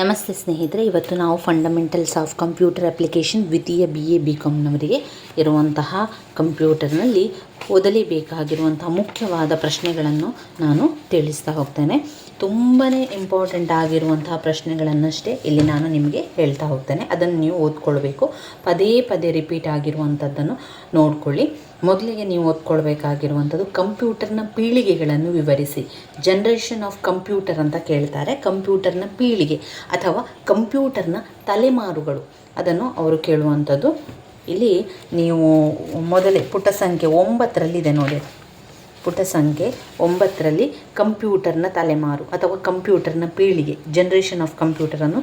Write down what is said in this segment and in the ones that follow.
ನಮಸ್ತೆ ಸ್ನೇಹಿತರೆ, ಇವತ್ತು ನಾವು ಫಂಡಮೆಂಟಲ್ಸ್ ಆಫ್ ಕಂಪ್ಯೂಟರ್ ಅಪ್ಲಿಕೇಶನ್ ದ್ವಿತೀಯ ಬಿ ಎ ಬಿ ಕಾಮ್ನವರಿಗೆ ಇರುವಂತಹ ಕಂಪ್ಯೂಟರ್ನಲ್ಲಿ ಓದಲೇಬೇಕಾಗಿರುವಂತಹ ಮುಖ್ಯವಾದ ಪ್ರಶ್ನೆಗಳನ್ನು ನಾನು ತಿಳಿಸ್ತಾ ಹೋಗ್ತೇನೆ. ತುಂಬಾ ಇಂಪಾರ್ಟೆಂಟ್ ಆಗಿರುವಂತಹ ಪ್ರಶ್ನೆಗಳನ್ನಷ್ಟೇ ಇಲ್ಲಿ ನಾನು ನಿಮಗೆ ಹೇಳ್ತಾ ಹೋಗ್ತೇನೆ. ಅದನ್ನು ನೀವು ಓದ್ಕೊಳ್ಬೇಕು. ಪದೇ ಪದೇ ರಿಪೀಟ್ ಆಗಿರುವಂಥದ್ದನ್ನು ನೋಡ್ಕೊಳ್ಳಿ. ಮೊದಲಿಗೆ ನೀವು ಓದ್ಕೊಳ್ಬೇಕಾಗಿರುವಂಥದ್ದು ಕಂಪ್ಯೂಟರ್ನ ಪೀಳಿಗೆಗಳನ್ನು ವಿವರಿಸಿ. ಜನ್ರೇಷನ್ ಆಫ್ ಕಂಪ್ಯೂಟರ್ ಅಂತ ಕೇಳ್ತಾರೆ. ಕಂಪ್ಯೂಟರ್ನ ಪೀಳಿಗೆ ಅಥವಾ ಕಂಪ್ಯೂಟರ್ನ ತಲೆಮಾರುಗಳು. ಅದನ್ನು ಅವರು ಕೇಳುವಂಥದ್ದು ಇಲ್ಲಿ ನೀವು ಮೊದಲೇ ಪುಟ ಸಂಖ್ಯೆ ಒಂಬತ್ತರಲ್ಲಿದೆ ನೋಡಿ. ಪುಟ ಸಂಖ್ಯೆ ಒಂಬತ್ತರಲ್ಲಿ ಕಂಪ್ಯೂಟರ್ನ ತಲೆಮಾರು ಅಥವಾ ಕಂಪ್ಯೂಟರ್ನ ಪೀಳಿಗೆ ಜನ್ರೇಷನ್ ಆಫ್ ಕಂಪ್ಯೂಟರನ್ನು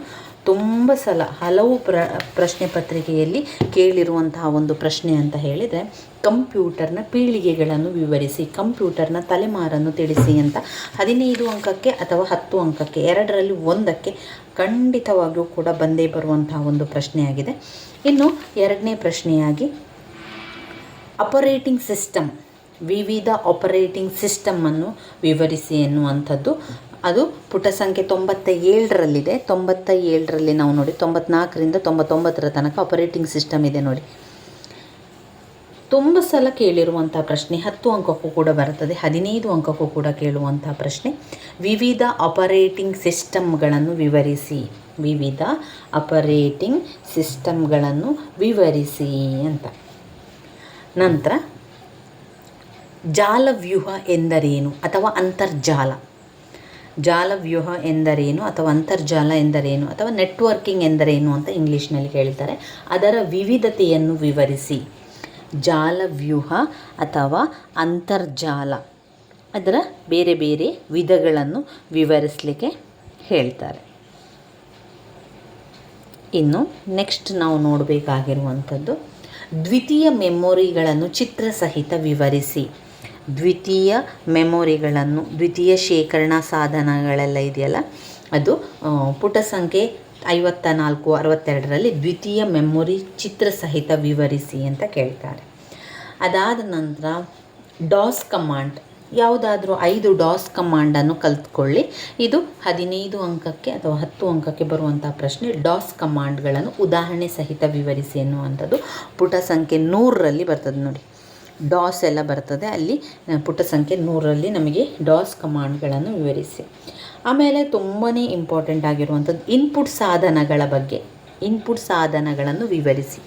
ತುಂಬ ಸಲ ಹಲವು ಪ್ರ, ಪ್ರಶ್ನೆ ಪತ್ರಿಕೆಯಲ್ಲಿ ಕೇಳಿರುವಂತಹ ಒಂದು ಪ್ರಶ್ನೆ ಅಂತ ಹೇಳಿದರೆ, ಕಂಪ್ಯೂಟರ್ನ ಪೀಳಿಗೆಗಳನ್ನು ವಿವರಿಸಿ, ಕಂಪ್ಯೂಟರ್ನ ತಲೆಮಾರನ್ನು ತಿಳಿಸಿ ಅಂತ ಹದಿನೈದು ಅಂಕಕ್ಕೆ ಅಥವಾ ಹತ್ತು ಅಂಕಕ್ಕೆ, ಎರಡರಲ್ಲಿ ಒಂದಕ್ಕೆ ಖಂಡಿತವಾಗಿಯೂ ಕೂಡ ಬಂದೇ ಬರುವಂತಹ ಒಂದು ಪ್ರಶ್ನೆಯಾಗಿದೆ. ಇನ್ನು ಎರಡನೇ ಪ್ರಶ್ನೆಯಾಗಿ ಆಪರೇಟಿಂಗ್ ಸಿಸ್ಟಮ್ ವಿವಿಧ ಆಪರೇಟಿಂಗ್ ಸಿಸ್ಟಮನ್ನು ವಿವರಿಸಿ ಎನ್ನುವಂಥದ್ದು. ಅದು ಪುಟ ಸಂಖ್ಯೆ ತೊಂಬತ್ತ ಏಳರಲ್ಲಿದೆ ತೊಂಬತ್ತ ಏಳರಲ್ಲಿ ನಾವು ನೋಡಿ, ತೊಂಬತ್ನಾಲ್ಕರಿಂದ ತೊಂಬತ್ತೊಂಬತ್ತರ ತನಕ ಆಪರೇಟಿಂಗ್ ಸಿಸ್ಟಮ್ ಇದೆ ನೋಡಿ. ತುಂಬ ಸಲ ಕೇಳಿರುವಂಥ ಪ್ರಶ್ನೆ, ಹತ್ತು ಅಂಕಕ್ಕೂ ಕೂಡ ಬರುತ್ತದೆ, ಹದಿನೈದು ಅಂಕಕ್ಕೂ ಕೂಡ ಕೇಳುವಂಥ ಪ್ರಶ್ನೆ. ವಿವಿಧ ಆಪರೇಟಿಂಗ್ ಸಿಸ್ಟಮ್ಗಳನ್ನು ವಿವರಿಸಿ, ವಿವಿಧ ಆಪರೇಟಿಂಗ್ ಸಿಸ್ಟಮ್ಗಳನ್ನು ವಿವರಿಸಿ ಅಂತ. ನಂತರ, ಜಾಲವ್ಯೂಹ ಎಂದರೇನು ಅಥವಾ ಅಂತರ್ಜಾಲ? ಜಾಲವ್ಯೂಹ ಎಂದರೇನು ಅಥವಾ ಅಂತರ್ಜಾಲ ಎಂದರೇನು ಅಥವಾ ನೆಟ್ವರ್ಕಿಂಗ್ ಎಂದರೇನು ಅಂತ ಇಂಗ್ಲೀಷ್ನಲ್ಲಿ ಹೇಳ್ತಾರೆ ಅದರ ವಿವಿಧತೆಯನ್ನು ವಿವರಿಸಿ. ಜಾಲವ್ಯೂಹ ಅಥವಾ ಅಂತರ್ಜಾಲ. ಅದರ ಬೇರೆ ಬೇರೆ ವಿಧಗಳನ್ನು ವಿವರಿಸಲಿಕ್ಕೆ ಹೇಳ್ತಾರೆ. ಇನ್ನು ನೆಕ್ಸ್ಟ್ ನಾವು ನೋಡಬೇಕಾಗಿರುವಂಥದ್ದು ದ್ವಿತೀಯ ಮೆಮೊರಿಗಳನ್ನು ಚಿತ್ರ ಸಹಿತ ವಿವರಿಸಿ. ದ್ವಿತೀಯ ಮೆಮೊರಿಗಳನ್ನು, ದ್ವಿತೀಯ ಶೇಖರಣಾ ಸಾಧನಗಳೆಲ್ಲ ಇದೆಯಲ್ಲ? ಅದು ಪುಟ ಸಂಖ್ಯೆ ಐವತ್ತ ನಾಲ್ಕು ಅರವತ್ತೆರಡರಲ್ಲಿ ದ್ವಿತೀಯ ಮೆಮೊರಿ ಚಿತ್ರ ಸಹಿತ ವಿವರಿಸಿ ಅಂತ ಕೇಳ್ತಾರೆ. ಅದಾದ ನಂತರ ಡಾಸ್ ಕಮಾಂಡ್, ಯಾವುದಾದ್ರೂ ಐದು ಡಾಸ್ ಕಮಾಂಡನ್ನು ಕಲ್ತ್ಕೊಳ್ಳಿ. ಇದು ಹದಿನೈದು ಅಂಕಕ್ಕೆ ಅಥವಾ ಹತ್ತು ಅಂಕಕ್ಕೆ ಬರುವಂಥ ಪ್ರಶ್ನೆ. ಡಾಸ್ ಕಮಾಂಡ್ಗಳನ್ನು ಉದಾಹರಣೆ ಸಹಿತ ವಿವರಿಸಿ ಎನ್ನುವಂಥದ್ದು ಪುಟ ಸಂಖ್ಯೆ ನೂರರಲ್ಲಿ ಬರ್ತದೆ ನೋಡಿ. ಡಾಸ್ ಎಲ್ಲ ಬರ್ತದೆ. ಅಲ್ಲಿ ಪುಟ ಸಂಖ್ಯೆ ನೂರರಲ್ಲಿ ನಮಗೆ ಡಾಸ್ ಕಮಾಂಡ್ಗಳನ್ನು ವಿವರಿಸಿ. ಆಮೇಲೆ ತುಂಬಾ ಇಂಪಾರ್ಟೆಂಟ್ ಆಗಿರುವಂಥದ್ದು ಇನ್ಪುಟ್ ಸಾಧನಗಳ ಬಗ್ಗೆ. ಇನ್ಪುಟ್ ಸಾಧನಗಳನ್ನು ವಿವರಿಸಿ.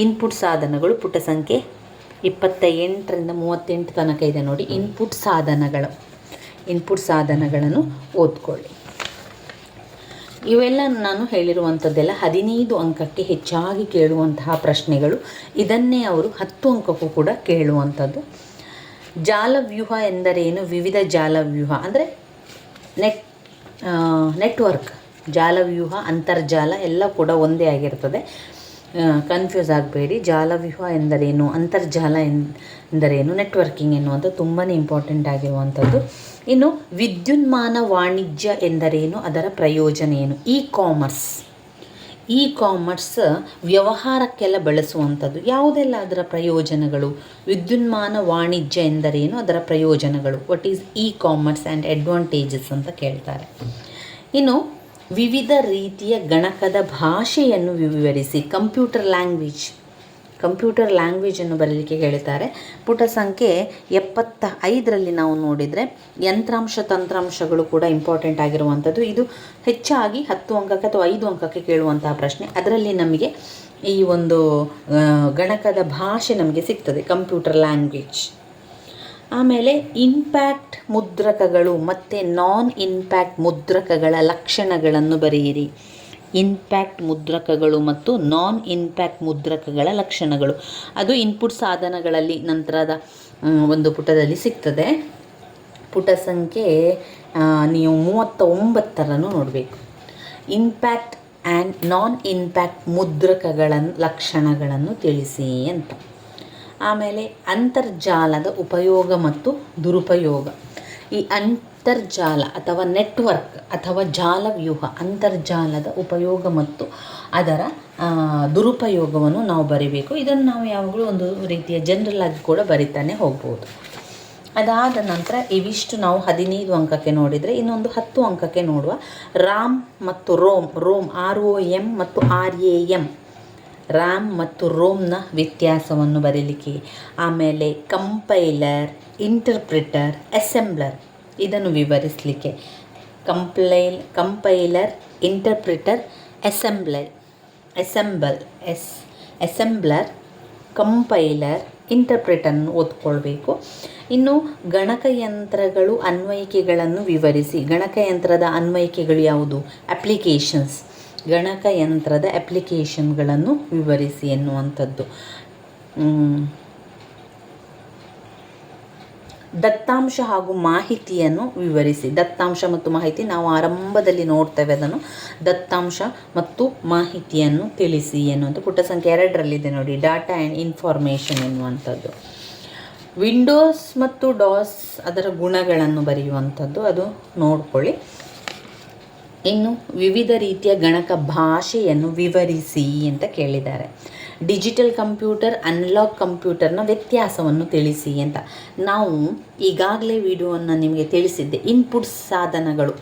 ಇನ್ಪುಟ್ ಸಾಧನಗಳು ಪುಟ ಸಂಖ್ಯೆ ಇಪ್ಪತ್ತ ಎಂಟರಿಂದ ಮೂವತ್ತೆಂಟು ತನಕ ಇದೆ ನೋಡಿ. ಇನ್ಪುಟ್ ಸಾಧನಗಳು, ಇನ್ಪುಟ್ ಸಾಧನಗಳನ್ನು ಓದ್ಕೊಳ್ಳಿ. ಇವೆಲ್ಲ ನಾನು ಹೇಳಿರುವಂಥದ್ದೆಲ್ಲ ಹದಿನೈದು ಅಂಕಕ್ಕೆ ಹೆಚ್ಚಾಗಿ ಕೇಳುವಂತಹ ಪ್ರಶ್ನೆಗಳು. ಇದನ್ನೇ ಅವರು ಹತ್ತು ಅಂಕಕ್ಕೂ ಕೂಡ ಕೇಳುವಂಥದ್ದು. ಜಾಲವ್ಯೂಹ ಎಂದರೇನು? ವಿವಿಧ ಜಾಲವ್ಯೂಹ. ಅಂದರೆ ನೆಟ್ ನೆಟ್ವರ್ಕ್. ಜಾಲವ್ಯೂಹ, ಅಂತರ್ಜಾಲ ಎಲ್ಲ ಕೂಡ ಒಂದೇ ಆಗಿರ್ತದೆ. ಕನ್ಫ್ಯೂಸ್ ಆಗಬೇಡಿ. ಜಾಲವ್ಯೂಹ ಎಂದರೇನು? ಅಂತರ್ಜಾಲ ಎಂದರೇನು? ನೆಟ್ವರ್ಕಿಂಗ್ ಎನ್ನುವಂಥ ತುಂಬಾ ಇಂಪಾರ್ಟೆಂಟ್ ಆಗಿರುವಂಥದ್ದು. ಇನ್ನು ವಿದ್ಯುನ್ಮಾನ ವಾಣಿಜ್ಯ ಎಂದರೇನು? ಅದರ ಪ್ರಯೋಜನ ಏನು? ಇ ಕಾಮರ್ಸ್ ಇ ಕಾಮರ್ಸ್ ವ್ಯವಹಾರಕ್ಕೆಲ್ಲ ಬಳಸುವಂಥದ್ದು. ಯಾವುದೆಲ್ಲ ಅದರ ಪ್ರಯೋಜನಗಳು? ವಿದ್ಯುನ್ಮಾನ ವಾಣಿಜ್ಯ ಎಂದರೇನು? ಅದರ ಪ್ರಯೋಜನಗಳು. What is E commerce and advantages ಅಂತ ಕೇಳ್ತಾರೆ. ಇನ್ನು ವಿವಿಧ ರೀತಿಯ ಗಣಕದ ಭಾಷೆಯನ್ನು ವಿವರಿಸಿ. Computer language. ಕಂಪ್ಯೂಟರ್ ಲ್ಯಾಂಗ್ವೇಜನ್ನು ಬರಲಿಕ್ಕೆ ಹೇಳ್ತಾರೆ. ಪುಟ ಸಂಖ್ಯೆ ಎಪ್ಪತ್ತ ಐದರಲ್ಲಿ ನಾವು ನೋಡಿದರೆ ಯಂತ್ರಾಂಶ ತಂತ್ರಾಂಶಗಳು ಕೂಡ ಇಂಪಾರ್ಟೆಂಟ್ ಆಗಿರುವಂಥದ್ದು. ಇದು ಹೆಚ್ಚಾಗಿ ಹತ್ತು ಅಂಕಕ್ಕೆ ಅಥವಾ ಐದು ಅಂಕಕ್ಕೆ ಕೇಳುವಂತಹ ಪ್ರಶ್ನೆ. ಅದರಲ್ಲಿ ನಮಗೆ ಈ ಒಂದು ಗಣಕದ ಭಾಷೆ ನಮಗೆ ಸಿಗ್ತದೆ. Computer language. ಆಮೇಲೆ ಇಂಪ್ಯಾಕ್ಟ್ ಮುದ್ರಕಗಳು ಮತ್ತು ನಾನ್ ಇಂಪ್ಯಾಕ್ಟ್ ಮುದ್ರಕಗಳ ಲಕ್ಷಣಗಳನ್ನು ಬರೆಯಿರಿ. ಇಂಪ್ಯಾಕ್ಟ್ ಮುದ್ರಕಗಳು ಮತ್ತು ನಾನ್ ಇಂಪ್ಯಾಕ್ಟ್ ಮುದ್ರಕಗಳ ಲಕ್ಷಣಗಳು. ಅದು ಇನ್ಪುಟ್ ಸಾಧನಗಳಲ್ಲಿ ನಂತರದ ಒಂದು ಪುಟದಲ್ಲಿ ಸಿಗ್ತದೆ. ಪುಟ ಸಂಖ್ಯೆ ನೀವು ಮೂವತ್ತ ಒಂಬತ್ತರನ್ನು ನೋಡಬೇಕು. ಇಂಪ್ಯಾಕ್ಟ್ ಆ್ಯಂಡ್ ನಾನ್ ಇಂಪ್ಯಾಕ್ಟ್ ಮುದ್ರಕಗಳ ಲಕ್ಷಣಗಳನ್ನು ತಿಳಿಸಿ ಅಂತ. ಆಮೇಲೆ ಅಂತರ್ಜಾಲದ ಉಪಯೋಗ ಮತ್ತು ದುರುಪಯೋಗ. ಈ ಅಂತರ್ಜಾಲ ಅಥವಾ ನೆಟ್ವರ್ಕ್ ಅಥವಾ ಜಾಲವ್ಯೂಹ ಅಂತರ್ಜಾಲದ ಉಪಯೋಗ ಮತ್ತು ಅದರ ದುರುಪಯೋಗವನ್ನು ನಾವು ಬರಿಬೇಕು. ಇದನ್ನು ನಾವು ಯಾವಾಗಲೂ ಒಂದು ರೀತಿಯ ಜನರಲ್ ಆಗಿ ಕೂಡ ಬರಿತಾನೆ ಹೋಗ್ಬೋದು. ಅದಾದ ನಂತರ ಇವಿಷ್ಟು ನಾವು ಹದಿನೈದು ಅಂಕಕ್ಕೆ ನೋಡಿದರೆ, ಇನ್ನೊಂದು ಹತ್ತು ಅಂಕಕ್ಕೆ ನೋಡುವ ರಾಮ್ ಮತ್ತು ROM ROM R O M ಮತ್ತು ಆರ್ ಎ ಎಂ ರ್ಯಾಮ್ ಮತ್ತು ರೋಮ್ನ ವ್ಯತ್ಯಾಸವನ್ನು ಬರೀಲಿಕ್ಕೆ. ಆಮೇಲೆ ಕಂಪೈಲರ್, ಇಂಟರ್ಪ್ರಿಟರ್, ಅಸೆಂಬ್ಲರ್ ಇದನ್ನು ವಿವರಿಸಲಿಕ್ಕೆ. Compile, compiler, interpreter assembly assemble, S, assembler, compiler ಇಂಟರ್ಪ್ರಿಟನ್ನು ಓದ್ಕೊಳ್ಬೇಕು. ಇನ್ನು ಗಣಕಯಂತ್ರಗಳು ಅನ್ವಯಿಕೆಗಳನ್ನು ವಿವರಿಸಿ. ಗಣಕಯಂತ್ರದ ಅನ್ವಯಿಕೆಗಳು ಯಾವುದು? ಅಪ್ಲಿಕೇಶನ್ಸ್ ಗಣಕಯಂತ್ರದ ಅಪ್ಲಿಕೇಶನ್ಗಳನ್ನು ವಿವರಿಸಿ ಎನ್ನುವಂಥದ್ದು. ದತ್ತಾಂಶ ಹಾಗೂ ಮಾಹಿತಿಯನ್ನು ವಿವರಿಸಿ. ದತ್ತಾಂಶ ಮತ್ತು ಮಾಹಿತಿ ನಾವು ಆರಂಭದಲ್ಲಿ ನೋಡ್ತೇವೆ ಅದನ್ನು. ದತ್ತಾಂಶ ಮತ್ತು ಮಾಹಿತಿಯನ್ನು ತಿಳಿಸಿ ಎನ್ನುವಂಥ ಪುಟ ಸಂಖ್ಯೆ ಎರಡರಲ್ಲಿದೆ ನೋಡಿ. ಡಾಟಾ ಆ್ಯಂಡ್ ಇನ್ಫಾರ್ಮೇಷನ್ ಎನ್ನುವಂಥದ್ದು. ವಿಂಡೋಸ್ ಮತ್ತು ಡಾಸ್ ಅದರ ಗುಣಗಳನ್ನು ಬರೆಯುವಂಥದ್ದು. ಅದು ನೋಡ್ಕೊಳ್ಳಿ. ಇನ್ನು ವಿವಿಧ ರೀತಿಯ ಗಣಕ ಭಾಷೆಯನ್ನು ವಿವರಿಸಿ ಅಂತ ಕೇಳಿದ್ದಾರೆ. ಡಿಜಿಟಲ್ ಕಂಪ್ಯೂಟರ್ ಅನ್ಲಾಕ್ ಕಂಪ್ಯೂಟರ್ನ ವ್ಯತ್ಯಾಸವನ್ನು ತಿಳಿಸಿ ಅಂತ. ನಾವು ಈಗಾಗಲೇ ವಿಡಿಯೋವನ್ನು ನಿಮಗೆ ತಿಳಿಸಿದ್ದೆ ಇನ್ಪುಟ್ ಸಾಧನಗಳು.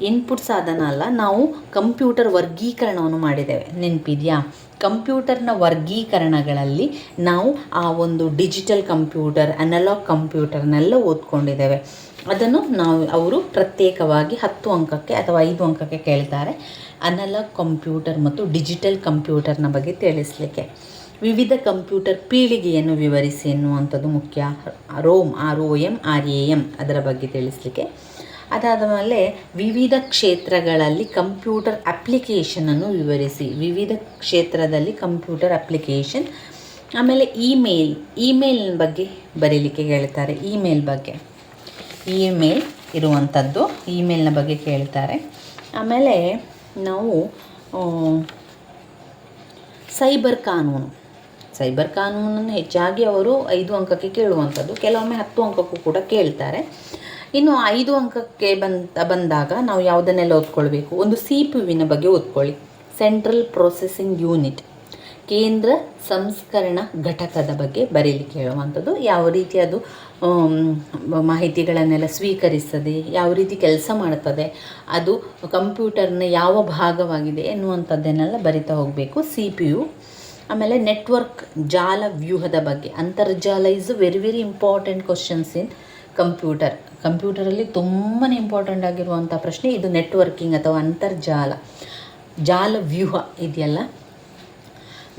ಇನ್ಪುಟ್ ಸಾಧನ ಅಲ್ಲ, ನಾವು ಕಂಪ್ಯೂಟರ್ ವರ್ಗೀಕರಣವನ್ನು ಮಾಡಿದ್ದೇವೆ. ನೆನಪಿದೆಯಾ? ಕಂಪ್ಯೂಟರ್ನ ವರ್ಗೀಕರಣಗಳಲ್ಲಿ ನಾವು ಆ ಒಂದು ಡಿಜಿಟಲ್ ಕಂಪ್ಯೂಟರ್, ಅನಲಾಗ್ ಕಂಪ್ಯೂಟರ್ನೆಲ್ಲ ಓದ್ಕೊಂಡಿದ್ದೇವೆ. ಅದನ್ನು ನಾವು ಅವರು ಪ್ರತ್ಯೇಕವಾಗಿ ಹತ್ತು ಅಂಕಕ್ಕೆ ಅಥವಾ ಐದು ಅಂಕಕ್ಕೆ ಕೇಳ್ತಾರೆ. ಅನಲಾಗ್ ಕಂಪ್ಯೂಟರ್ ಮತ್ತು ಡಿಜಿಟಲ್ ಕಂಪ್ಯೂಟರ್ನ ಬಗ್ಗೆ ತಿಳಿಸ್ಲಿಕ್ಕೆ. ವಿವಿಧ ಕಂಪ್ಯೂಟರ್ ಪೀಳಿಗೆಯನ್ನು ವಿವರಿಸಿ ಎನ್ನುವಂಥದ್ದು ಮುಖ್ಯ. ROM R O M R A M ಅದರ ಬಗ್ಗೆ ತಿಳಿಸ್ಲಿಕ್ಕೆ. ಅದಾದ ಮೇಲೆ ವಿವಿಧ ಕ್ಷೇತ್ರಗಳಲ್ಲಿ ಕಂಪ್ಯೂಟರ್ ಅಪ್ಲಿಕೇಶನನ್ನು ವಿವರಿಸಿ. ವಿವಿಧ ಕ್ಷೇತ್ರದಲ್ಲಿ ಕಂಪ್ಯೂಟರ್ ಅಪ್ಲಿಕೇಶನ್ ಆಮೇಲೆ ಇಮೇಲ್ ಇಮೇಲ್ ಬಗ್ಗೆ ಬರೀಲಿಕ್ಕೆ ಹೇಳ್ತಾರೆ. ಇಮೇಲ್ ಬಗ್ಗೆ. ಇಮೇಲ್ ಇರುವಂಥದ್ದು, ಇಮೇಲ್ನ ಬಗ್ಗೆ ಕೇಳ್ತಾರೆ. ಆಮೇಲೆ ನಾವು ಸೈಬರ್ ಕಾನೂನು. ಸೈಬರ್ ಕಾನೂನನ್ನು ಹೆಚ್ಚಾಗಿ ಅವರು ಐದು ಅಂಕಕ್ಕೆ ಕೇಳುವಂಥದ್ದು. ಕೆಲವೊಮ್ಮೆ ಹತ್ತು ಅಂಕಕ್ಕೂ ಕೂಡ ಕೇಳ್ತಾರೆ. ಇನ್ನು ಐದು ಅಂಕಕ್ಕೆ ಬಂತ, ಬಂದಾಗ ನಾವು ಯಾವುದನ್ನೆಲ್ಲ ಓದ್ಕೊಳ್ಬೇಕು? ಒಂದು ಸಿ ಪಿ ಯುವಿನ ಬಗ್ಗೆ ಓದ್ಕೊಳ್ಳಿ. Central processing unit. ಕೇಂದ್ರ ಸಂಸ್ಕರಣ ಘಟಕದ ಬಗ್ಗೆ ಬರೀಲಿಕ್ಕೆ ಹೇಳುವಂಥದ್ದು. ಯಾವ ರೀತಿ ಅದು ಮಾಹಿತಿಗಳನ್ನೆಲ್ಲ ಸ್ವೀಕರಿಸ್ತದೆ ಯಾವ ರೀತಿ ಕೆಲಸ ಮಾಡ್ತದೆ, ಅದು ಕಂಪ್ಯೂಟರ್ನ ಯಾವ ಭಾಗವಾಗಿದೆ ಎನ್ನುವಂಥದ್ದನ್ನೆಲ್ಲ ಬರಿತಾ ಹೋಗಬೇಕು ಸಿ ಪಿ ಯು. ಆಮೇಲೆ ನೆಟ್ವರ್ಕ್ ಜಾಲ ವ್ಯೂಹದ ಬಗ್ಗೆ, ಅಂತರ್ಜಾಲ is very very important questions in computer. ಕಂಪ್ಯೂಟರಲ್ಲಿ ತುಂಬಾ ಇಂಪಾರ್ಟೆಂಟ್ ಆಗಿರುವಂಥ ಪ್ರಶ್ನೆ ಇದು ನೆಟ್ವರ್ಕಿಂಗ್ ಅಥವಾ ಅಂತರ್ಜಾಲ. ಜಾಲ ವ್ಯೂಹ ಇದೆಯಲ್ಲ?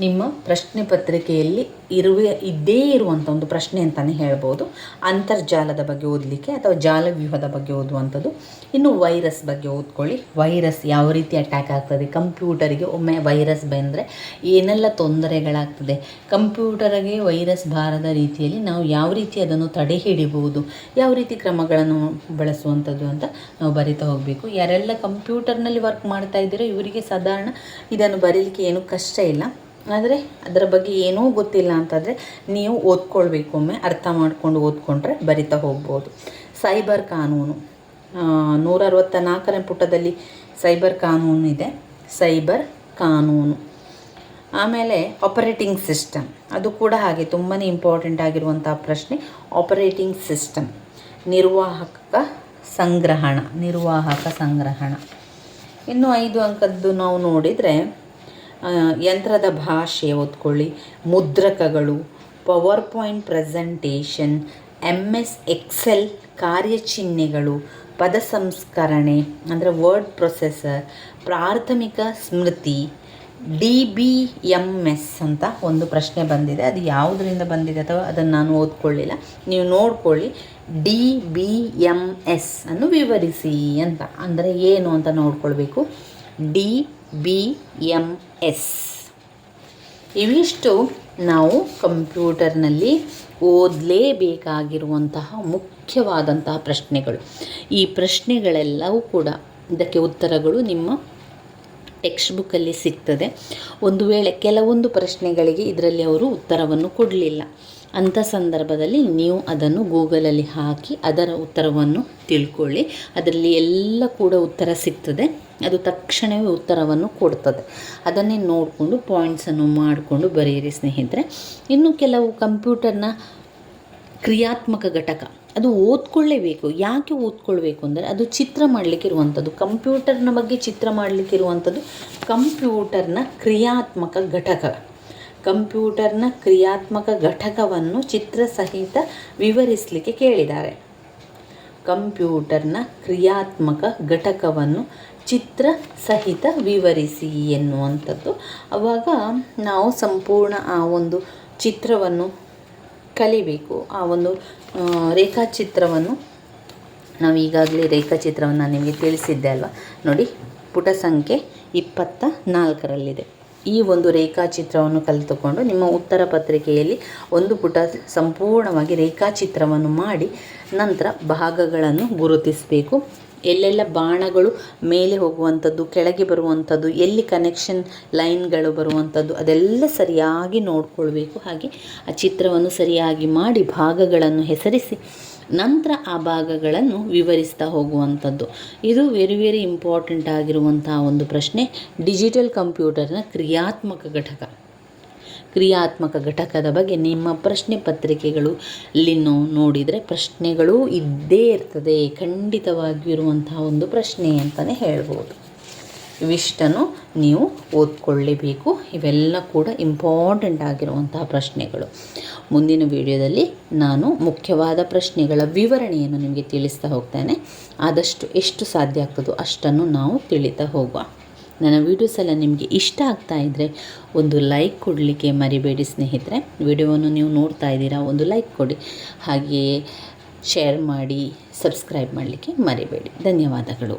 ನಿಮ್ಮ ಪ್ರಶ್ನೆ ಪತ್ರಿಕೆಯಲ್ಲಿ ಇರುವೆ ಇದ್ದೇ ಇರುವಂಥ ಒಂದು ಪ್ರಶ್ನೆ ಅಂತಲೇ ಹೇಳ್ಬೋದು. ಅಂತರ್ಜಾಲದ ಬಗ್ಗೆ ಓದಲಿಕ್ಕೆ ಅಥವಾ ಜಾಲವ್ಯೂಹದ ಬಗ್ಗೆ ಓದುವಂಥದ್ದು. ಇನ್ನು ವೈರಸ್ ಬಗ್ಗೆ ಓದ್ಕೊಳ್ಳಿ. ವೈರಸ್ ಯಾವ ರೀತಿ ಅಟ್ಯಾಕ್ ಆಗ್ತದೆ? ಕಂಪ್ಯೂಟರಿಗೆ ಒಮ್ಮೆ ವೈರಸ್ ಬಂದರೆ ಏನೆಲ್ಲ ತೊಂದರೆಗಳಾಗ್ತದೆ? ಕಂಪ್ಯೂಟರಿಗೆ ವೈರಸ್ ಬಾರದ ರೀತಿಯಲ್ಲಿ ನಾವು ಯಾವ ರೀತಿ ಅದನ್ನು ತಡೆ ಹಿಡಿಬಹುದು ಯಾವ ರೀತಿ ಕ್ರಮಗಳನ್ನು ಬಳಸುವಂಥದ್ದು ಅಂತ ನಾವು ಬರಿತಾ ಹೋಗಬೇಕು. ಯಾರೆಲ್ಲ ಕಂಪ್ಯೂಟರ್ನಲ್ಲಿ ವರ್ಕ್ ಮಾಡ್ತಾ ಇದ್ದೀರೋ ಇವರಿಗೆ ಸಾಧಾರಣ ಇದನ್ನು ಬರೀಲಿಕ್ಕೆ ಏನು ಕಷ್ಟ ಇಲ್ಲ. ಆದರೆ ಅದರ ಬಗ್ಗೆ ಏನೂ ಗೊತ್ತಿಲ್ಲ ಅಂತಂದರೆ ನೀವು ಓದ್ಕೊಳ್ಬೇಕು ಒಮ್ಮೆ, ಅರ್ಥ ಮಾಡ್ಕೊಂಡು ಓದ್ಕೊಂಡ್ರೆ ಬರಿತಾ ಹೋಗ್ಬೋದು. ಸೈಬರ್ ಕಾನೂನು. ನೂರ ಅರವತ್ತ ನಾಲ್ಕನೇ ಪುಟದಲ್ಲಿ ಸೈಬರ್ ಕಾನೂನು ಇದೆ. ಸೈಬರ್ ಕಾನೂನು. ಆಮೇಲೆ ಆಪರೇಟಿಂಗ್ ಸಿಸ್ಟಮ್ ಅದು ಕೂಡ ಹಾಗೆ ತುಂಬಾ ಇಂಪಾರ್ಟೆಂಟ್ ಆಗಿರುವಂಥ ಪ್ರಶ್ನೆ. ಆಪರೇಟಿಂಗ್ ಸಿಸ್ಟಮ್ ನಿರ್ವಾಹಕ ಸಂಗ್ರಹಣ. ನಿರ್ವಾಹಕ ಸಂಗ್ರಹಣ. ಇನ್ನು ಐದು ಅಂಕದ್ದು ನಾವು ನೋಡಿದರೆ ಯಂತ್ರದ ಭಾಷೆ ಓದ್ಕೊಳ್ಳಿ. ಮುದ್ರಕಗಳು PowerPoint presentation M S Excel ಕಾರ್ಯಚಿಹ್ನೆಗಳು ಪದ ಸಂಸ್ಕರಣೆ ಅಂದರೆ ವರ್ಡ್ ಪ್ರೊಸೆಸರ್, ಪ್ರಾಥಮಿಕ ಸ್ಮೃತಿ, ಡಿ ಬಿ ಎಂ ಎಸ್ ಅಂತ ಒಂದು ಪ್ರಶ್ನೆ ಬಂದಿದೆ. ಅದು ಯಾವುದರಿಂದ ಬಂದಿದೆ ಅಥವಾ ಅದನ್ನು ನಾನು ಓದ್ಕೊಳ್ಳಿಲ್ಲ. ನೀವು ನೋಡ್ಕೊಳ್ಳಿ. ಡಿ ಬಿ ಎಂ ಎಸ್ ಅನ್ನು ವಿವರಿಸಿ ಅಂತ. ಅಂದರೆ ಏನು ಅಂತ ನೋಡ್ಕೊಳ್ಬೇಕು. ಡಿ ಬಿ ಎಂ ಎಸ್ ಇವಿಷ್ಟು ನಾವು ಕಂಪ್ಯೂಟರ್ನಲ್ಲಿ ಓದಲೇಬೇಕಾಗಿರುವಂತಹ ಮುಖ್ಯವಾದಂತಹ ಪ್ರಶ್ನೆಗಳು. ಈ ಪ್ರಶ್ನೆಗಳೆಲ್ಲವೂ ಕೂಡ ಇದಕ್ಕೆ ಉತ್ತರಗಳು ನಿಮ್ಮ ಟೆಕ್ಸ್ಟ್ ಬುಕ್ಕಲ್ಲಿ ಸಿಗ್ತದೆ. ಒಂದು ವೇಳೆ ಕೆಲವೊಂದು ಪ್ರಶ್ನೆಗಳಿಗೆ ಇದರಲ್ಲಿ ಅವರು ಉತ್ತರವನ್ನು ಕೊಡಲಿಲ್ಲ. ಅಂಥ ಸಂದರ್ಭದಲ್ಲಿ ನೀವು ಅದನ್ನು ಗೂಗಲಲ್ಲಿ ಹಾಕಿ ಅದರ ಉತ್ತರವನ್ನು ತಿಳ್ಕೊಳ್ಳಿ. ಅದರಲ್ಲಿ ಎಲ್ಲ ಕೂಡ ಉತ್ತರ ಸಿಗ್ತದೆ. ಅದು ತಕ್ಷಣವೇ ಉತ್ತರವನ್ನು ಕೊಡ್ತದೆ. ಅದನ್ನೇ ನೋಡಿಕೊಂಡು ಪಾಯಿಂಟ್ಸನ್ನು ಮಾಡಿಕೊಂಡು ಬರೆಯಿರಿ ಸ್ನೇಹಿತರೆ. ಇನ್ನು ಕೆಲವು ಕಂಪ್ಯೂಟರ್ನ ಕ್ರಿಯಾತ್ಮಕ ಘಟಕ. ಅದು ಓದ್ಕೊಳ್ಳೇಬೇಕು. ಯಾಕೆ ಓದ್ಕೊಳ್ಬೇಕು ಅಂದರೆ ಅದು ಚಿತ್ರ ಮಾಡಲಿಕ್ಕೆ ಇರುವಂಥದ್ದು. ಕಂಪ್ಯೂಟರ್ನ ಬಗ್ಗೆ ಚಿತ್ರ ಮಾಡಲಿಕ್ಕೆ ಇರುವಂಥದ್ದು ಕಂಪ್ಯೂಟರ್ನ ಕ್ರಿಯಾತ್ಮಕ ಘಟಕ. ಕಂಪ್ಯೂಟರ್ನ ಕ್ರಿಯಾತ್ಮಕ ಘಟಕವನ್ನು ಚಿತ್ರ ಸಹಿತ ವಿವರಿಸಲಿಕ್ಕೆ ಕೇಳಿದ್ದಾರೆ. ಕಂಪ್ಯೂಟರ್ನ ಕ್ರಿಯಾತ್ಮಕ ಘಟಕವನ್ನು ಚಿತ್ರ ಸಹಿತ ವಿವರಿಸಿ ಎನ್ನುವಂಥದ್ದು. ಆವಾಗ ನಾವು ಸಂಪೂರ್ಣ ಆ ಒಂದು ಚಿತ್ರವನ್ನು ಕಲಿಬೇಕು. ಆ ಒಂದು ರೇಖಾಚಿತ್ರವನ್ನು ನಾವು ಈಗಾಗಲೇ ರೇಖಾಚಿತ್ರವನ್ನು ನಿಮಗೆ ತಿಳಿಸಿದ್ದೆ ಅಲ್ವಾ? ನೋಡಿ, ಪುಟ ಸಂಖ್ಯೆ ಇಪ್ಪತ್ತ ನಾಲ್ಕರಲ್ಲಿದೆ. ಈ ಒಂದು ರೇಖಾಚಿತ್ರವನ್ನು ಕಲಿತುಕೊಂಡು ನಿಮ್ಮ ಉತ್ತರ ಪತ್ರಿಕೆಯಲ್ಲಿ ಒಂದು ಪುಟ ಸಂಪೂರ್ಣವಾಗಿ ರೇಖಾಚಿತ್ರವನ್ನು ಮಾಡಿ ನಂತರ ಭಾಗಗಳನ್ನು ಗುರುತಿಸಬೇಕು. ಎಲ್ಲೆಲ್ಲ ಬಾಣಗಳು ಮೇಲೆ ಹೋಗುವಂಥದ್ದು, ಕೆಳಗೆ ಬರುವಂಥದ್ದು, ಎಲ್ಲಿ ಕನೆಕ್ಷನ್ ಲೈನ್ಗಳು ಬರುವಂಥದ್ದು ಅದೆಲ್ಲ ಸರಿಯಾಗಿ ನೋಡಿಕೊಳ್ಬೇಕು. ಹಾಗೆ ಆ ಚಿತ್ರವನ್ನು ಸರಿಯಾಗಿ ಮಾಡಿ ಭಾಗಗಳನ್ನು ಹೆಸರಿಸಿ ನಂತರ ಆ ಭಾಗಗಳನ್ನು ವಿವರಿಸ್ತಾ ಹೋಗುವಂಥದ್ದು. ಇದು ವೆರಿ ವೆರಿ ಇಂಪಾರ್ಟೆಂಟ್ ಆಗಿರುವಂತಹ ಒಂದು ಪ್ರಶ್ನೆ. ಡಿಜಿಟಲ್ ಕಂಪ್ಯೂಟರ್ನ ಕ್ರಿಯಾತ್ಮಕ ಘಟಕ. ಕ್ರಿಯಾತ್ಮಕ ಘಟಕದ ಬಗ್ಗೆ ನಿಮ್ಮ ಪ್ರಶ್ನೆ ಪತ್ರಿಕೆಗಳು ಇಲ್ಲಿ ನೋಡಿದರೆ ಪ್ರಶ್ನೆಗಳು ಇದ್ದೇ ಇರ್ತದೆ. ಖಂಡಿತವಾಗಿರುವಂತಹ ಒಂದು ಪ್ರಶ್ನೆ ಅಂತಲೇ ಹೇಳ್ಬೋದು. ಇವಿಷ್ಟನ್ನು ನೀವು ಓದ್ಕೊಳ್ಳೇಬೇಕು. ಇವೆಲ್ಲ ಕೂಡ ಇಂಪಾರ್ಟೆಂಟ್ ಆಗಿರುವಂತಹ ಪ್ರಶ್ನೆಗಳು. ಮುಂದಿನ ವಿಡಿಯೋದಲ್ಲಿ ನಾನು ಮುಖ್ಯವಾದ ಪ್ರಶ್ನೆಗಳ ವಿವರಣೆಯನ್ನು ನಿಮಗೆ ತಿಳಿಸ್ತಾ ಹೋಗ್ತೇನೆ. ಆದಷ್ಟು ಎಷ್ಟು ಸಾಧ್ಯ ಆಗ್ತದೋ ಅಷ್ಟನ್ನು ನಾವು ತಿಳಿತಾ ಹೋಗುವ. ನನ್ನ ವೀಡಿಯೋಸ್ ಎಲ್ಲ ನಿಮಗೆ ಇಷ್ಟ ಆಗ್ತಾ ಇದ್ದರೆ ಒಂದು ಲೈಕ್ ಕೊಡಲಿಕ್ಕೆ ಮರಿಬೇಡಿ ಸ್ನೇಹಿತರೆ. ವಿಡಿಯೋವನ್ನು ನೀವು ನೋಡ್ತಾ ಇದ್ದೀರಾ, ಒಂದು ಲೈಕ್ ಕೊಡಿ. ಹಾಗೆಯೇ ಶೇರ್ ಮಾಡಿ ಸಬ್ಸ್ಕ್ರೈಬ್ ಮಾಡಲಿಕ್ಕೆ ಮರಿಬೇಡಿ. ಧನ್ಯವಾದಗಳು.